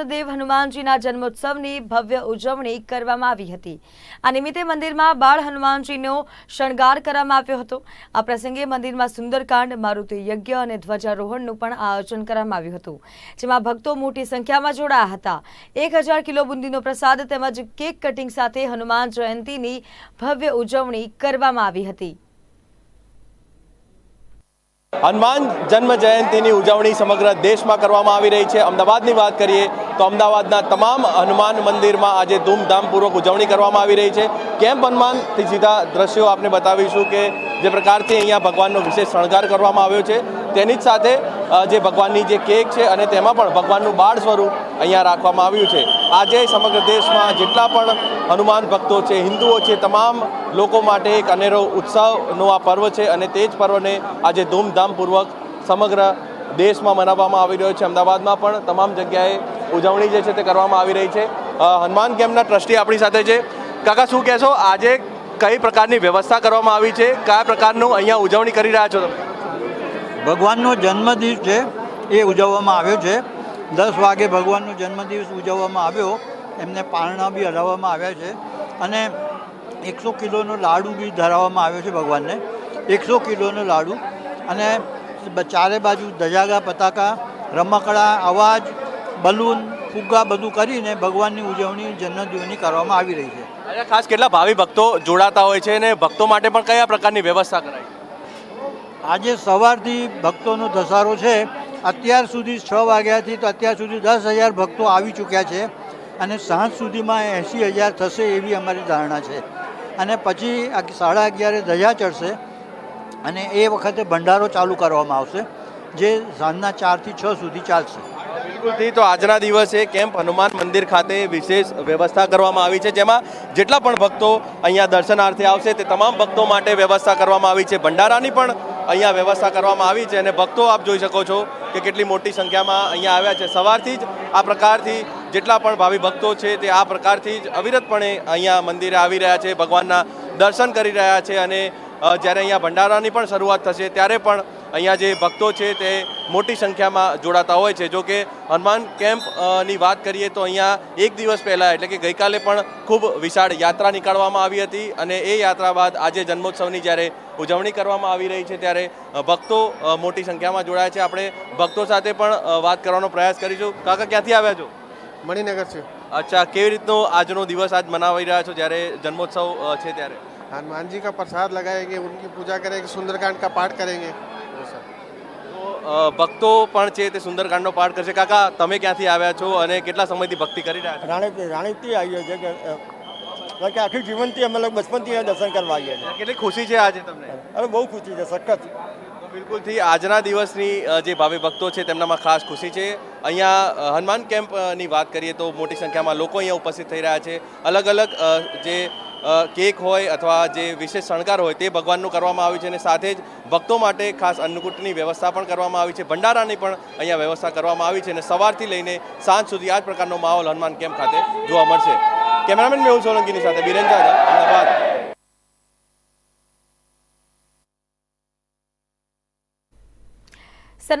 દેવ હનુમાનજીના જન્મોત્સવની ભવ્ય ઉજવણી કરવામાં આવી હતી. આ નિમિત્તે મંદિરમાં બાળ હનુમાનજીનો શણગાર કરવામાં આવ્યો હતો. આ પ્રસંગે મંદિરમાં સુંદરકાંડ, મારુતિ યજ્ઞ અને ધ્વજારોહણનું પણ આયોજન કરવામાં આવ્યું હતું. જેમાં ભક્તો મોટી સંખ્યામાં જોડાયા હતા. એક કિલો બુંદીનો પ્રસાદ તેમજ કેક કટિંગ સાથે હનુમાન જયંતીની ભવ્ય ઉજવણી કરવામાં આવી હતી. હનુમાન જન્મ જયંતિની ઉજવણી સમગ્ર દેશમાં કરવામાં આવી રહી છે. અમદાવાદની વાત કરીએ તો અમદાવાદના તમામ હનુમાન મંદિરમાં આજે ધૂમધામપૂર્વક ઉજવણી કરવામાં આવી રહી છે. કેમ્પ હનુમાનથી સીધા દ્રશ્યો આપને બતાવીશું કે જે પ્રકારથી અહીંયા ભગવાનનો વિશેષ શણગાર કરવામાં આવ્યો છે. તેની જ સાથે જે ભગવાનની જે કેક છે અને તેમાં પણ ભગવાનનું બાળ સ્વરૂપ અહીંયા રાખવામાં આવ્યું છે. આજે સમગ્ર દેશમાં જેટલા પણ હનુમાન ભક્તો છે, હિન્દુઓ છે, તમામ લોકો માટે એક અનેરો ઉત્સવનો આ પર્વ છે અને તે જ પર્વને આજે ધૂમધામપૂર્વક સમગ્ર દેશમાં મનાવવામાં આવી રહ્યો છે. અમદાવાદમાં પણ તમામ જગ્યાએ ઉજવણી જે છે તે કરવામાં આવી રહી છે. હનુમાન કેમ્પના ટ્રસ્ટી આપણી સાથે છે. કાકા, શું કહેશો? આજે કઈ પ્રકારની વ્યવસ્થા કરવામાં આવી છે? કયા પ્રકારનું અહીંયા ઉજવણી કરી રહ્યા છો તમે? ભગવાનનો જન્મદિવસ છે, એ ઉજવવામાં આવ્યો છે. દસ વાગે ભગવાનનો જન્મદિવસ ઉજવવામાં આવ્યો. એમને પારણા બી હરાવવામાં આવ્યા છે. અને એકસો કિલોનો લાડુ બી ધરાવવામાં આવ્યો છે ભગવાનને. એકસો કિલોનો લાડુ. અને ચારે બાજુ ધજાગા પતાકા, રમકડા, અવાજ બલૂન ફુગ્ગા બધું કરીને ભગવાનની ઉજવણી જન્મદિવસની કરવામાં આવી રહી છે. અને ખાસ કેટલા ભાવિ ભક્તો જોડાતા હોય છે અને ભક્તો માટે પણ કયા પ્રકારની વ્યવસ્થા કરાય? આજે સવારથી ભક્તોનો ધસારો છે. અત્યાર સુધી છ વાગ્યાથી તો અત્યાર સુધી દસ હજાર ભક્તો આવી ચૂક્યા છે અને સાંજ સુધીમાં એંસી હજાર થશે એવી અમારી ધારણા છે. અને પછી સાડા અગિયારે ધજા ચડશે અને એ વખતે ભંડારો ચાલુ કરવામાં આવશે જે સાંજના ચારથી છ સુધી ચાલશે. બિલકુલથી તો આજના દિવસે કેમ્પ હનુમાન મંદિર ખાતે વિશેષ વ્યવસ્થા કરવામાં આવી છે. જેમાં જેટલા પણ ભક્તો અહીંયા દર્શનાર્થે આવશે તે તમામ ભક્તો માટે વ્યવસ્થા કરવામાં આવી છે. ભંડારાની પણ અહીંયા વ્યવસ્થા કરવામાં આવી છે અને ભક્તો આપ જોઈ શકો છો કે કેટલી મોટી સંખ્યામાં અહીંયા આવ્યા છે. સવારથી જ આ પ્રકારથી જેટલા પણ ભાવિ ભક્તો છે તે આ પ્રકારથી જ અવિરતપણે અહીંયા મંદિરે આવી રહ્યા છે. ભગવાનના દર્શન કરી રહ્યા છે અને જ્યારે અહીંયા ભંડારાની પણ શરૂઆત થશે ત્યારે પણ અહીંયા જે ભક્તો છે તે મોટી સંખ્યામાં જોડાતા હોય છે. જો કે હનુમાન કેમ્પની વાત કરીએ તો અહીંયા એક દિવસ પહેલાં એટલે કે ગઈકાલે પણ ખૂબ વિશાળ યાત્રા નીકાળવામાં આવી હતી અને એ યાત્રા બાદ આજે જન્મોત્સવની જ્યારે ઉજવણી કરવામાં આવી રહી છે ત્યારે ભક્તો મોટી સંખ્યામાં જોડાયા છે. આપણે ભક્તો સાથે પણ વાત કરવાનો પ્રયાસ કરીશું. કાકા ક્યાંથી આવ્યા છો? મણિનગર છે. અચ્છા કેવી રીતનો આજનો દિવસ આજ મનાવી રહ્યા છો જ્યારે જન્મોત્સવ છે ત્યારે? હનુમાનજી કા પ્રસાદ લગાવેંગે ઉનકી પૂજા કરેંગે સુંદરકાંડ કા પાઠ કરેંગે. ભક્તો પણ છે તે સુંદરકાંડનો પાઠ કરશે. કાકા તમે ક્યાંથી આવ્યા છો અને કેટલા સમયથી ભક્તિ કરી રહ્યા છો? રાણી રાણીથી આવીએ છીએ કે આખી જીવનથી અમે લોકો બચપનથી દર્શન કરવા આવીએ છીએ. કેટલી ખુશી છે આજે તમને? અરે બહુ ખુશી છે સખત. બિલકુલથી આજના દિવસની જે ભાવિ ભક્તો છે તેમનામાં ખાસ ખુશી છે. અહીંયા હનુમાન કેમ્પની વાત કરીએ તો મોટી સંખ્યામાં લોકો અહીંયા ઉપસ્થિત થઈ રહ્યા છે. અલગ અલગ જે કેક હોય અથવા જે વિશેષ શણગાર હોય તે ભગવાનનું કરવામાં આવ્યું છે અને સાથે જ ભક્તો માટે ખાસ અન્નકૂટની વ્યવસ્થા પણ કરવામાં આવી છે. ભંડારાની પણ અહીંયા વ્યવસ્થા કરવામાં આવી છે અને સવારથી લઈને સાંજ સુધી આ જ પ્રકારનો માહોલ હનુમાન કેમ્પ ખાતે જોવા મળશે. કેમેરામેન મેહુલ સોલંકીની સાથે ઝાઝા અમદાવાદ.